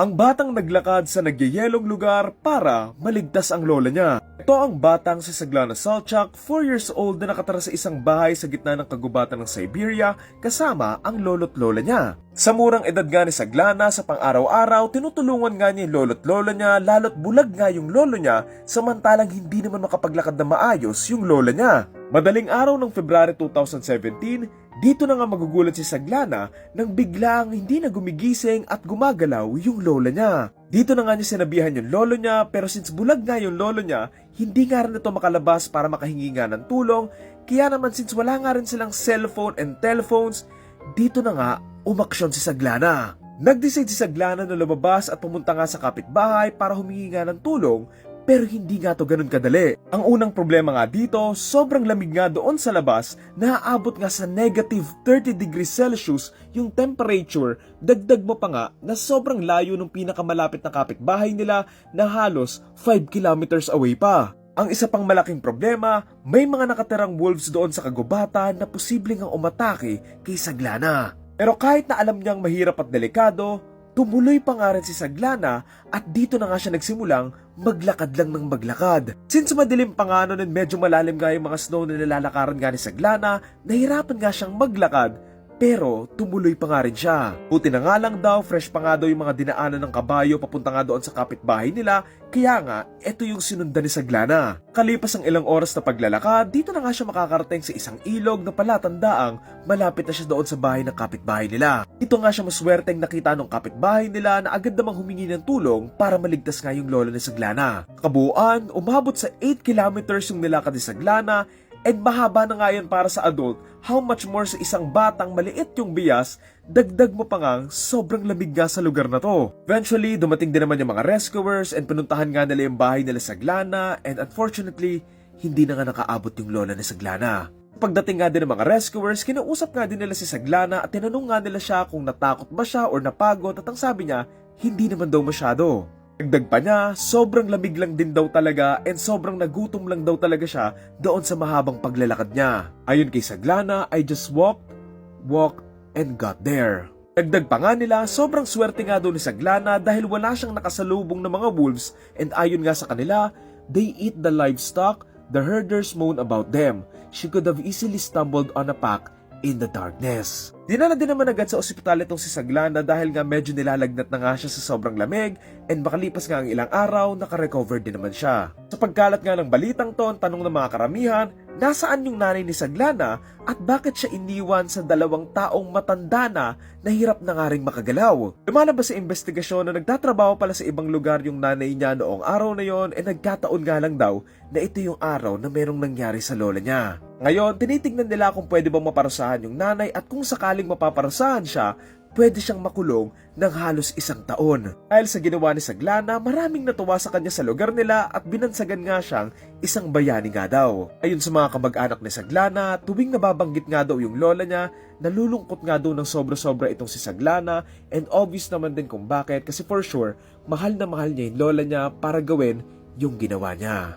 Ang batang naglakad sa nagyayelong lugar para maligtas ang lola niya. Ito ang batang si Saglana Salchak, 4 years old na nakatara sa isang bahay sa gitna ng kagubatan ng Siberia kasama ang lolo't lola niya. Sa murang edad nga ni Saglana sa pang-araw-araw, tinutulungan nga niya lolo't lola niya lalo't bulag nga yung lolo niya samantalang hindi naman makapaglakad na maayos yung lola niya. Madaling araw ng February 2017, dito na nga magugulat si Saglana nang biglang hindi na gumigising at gumagalaw yung lola niya. Dito na nga niya sinabihan yung lolo niya pero since bulag nga yung lolo niya, hindi nga rin ito makalabas para makahingi nga ng tulong kaya naman since wala nga rin silang cellphone and telephones, dito na nga umaksyon si Saglana. Nag-decide si Saglana na lumabas at pumunta nga sa kapitbahay para humingi nga ng tulong pero hindi nga to ganun kadali. Ang unang problema nga dito, sobrang lamig nga doon sa labas, naaabot nga sa negative 30 degrees Celsius yung temperature, dagdag mo pa nga na sobrang layo ng pinakamalapit na kapitbahay nila na halos 5 kilometers away pa. Ang isa pang malaking problema, may mga nakatirang wolves doon sa kagubatan na posibleng ang umatake kay Saglana. Pero kahit na alam niyang mahirap at delikado, tumuloy pa nga rin si Saglana at dito na nga siya nagsimulang maglakad lang ng maglakad. Since madilim pa nga noon at medyo malalim nga yung mga snow na nilalakaran nga ni Saglana, nahirapan nga siyang maglakad pero tumuloy pa nga rin siya. Buti na nga lang daw, fresh pa nga daw yung mga dinaanan ng kabayo papunta nga doon sa kapitbahay nila, kaya nga, eto yung sinundan ni Saglana. Kalipas ang ilang oras na paglalakad, dito na nga siya makakarating sa isang ilog na palatandaang malapit na siya doon sa bahay ng kapitbahay nila. Ito nga siya maswerteng nakita ng kapitbahay nila na agad namang humingi ng tulong para maligtas nga yung lola ni Saglana. Kabuuan, umabot sa 8 kilometers yung nilakad ni Saglana And mahaba na nga yan para sa adult, how much more sa isang batang maliit yung bias, dagdag mo pa nga sobrang lamig nga sa lugar na to. Eventually, dumating din naman yung mga rescuers and pinuntahan nga nila yung bahay nila sa Glana and unfortunately, hindi na nga nakaabot yung lola ni Saglana. Pagdating nga din ng mga rescuers, kinausap nga din nila si Saglana at tinanong nga nila siya kung natakot ba siya or napagod at ang sabi niya, hindi naman daw masyado. Dagdag pa niya, sobrang lamig lang din daw talaga and sobrang nagutom lang daw talaga siya doon sa mahabang paglalakad niya. Ayon kay Saglana, I just walked, walked, and got there. Dagdag pa nga nila, sobrang swerte nga daw ni Saglana dahil wala siyang nakasalubong ng mga wolves and ayon nga sa kanila, they eat the livestock, the herders moan about them. She could have easily stumbled on a pack in the darkness. Dinala din naman agad sa ospital itong si Saglana dahil nga medyo nilalagnat na nga siya sa sobrang lamig and makalipas nga ang ilang araw, nakarecover din naman siya. Sa pagkalat nga ng balitang to, tanong ng mga karamihan, nasaan yung nanay ni Saglana at bakit siya iniwan sa dalawang taong matanda na na hirap na nga rin makagalaw. Lumalabas sa investigasyon na nagtatrabaho pala sa ibang lugar yung nanay niya noong araw na yon and nagkataon nga lang daw na ito yung araw na merong nangyari sa lola niya. Ngayon, tinitignan nila kung pwede bang maparusahan yung nanay at kung sakaling mapaparusahan siya, pwede siyang makulong ng halos isang taon. Dahil sa ginawa ni Saglana, maraming natuwa sa kanya sa lugar nila at binansagan nga siyang isang bayani nga daw. Ayon sa mga kamag-anak ni Saglana, tuwing nababanggit nga daw yung lola niya, nalulungkot nga daw ng sobra-sobra itong si Saglana and obvious naman din kung bakit kasi for sure, mahal na mahal niya yung lola niya para gawin yung ginawa niya.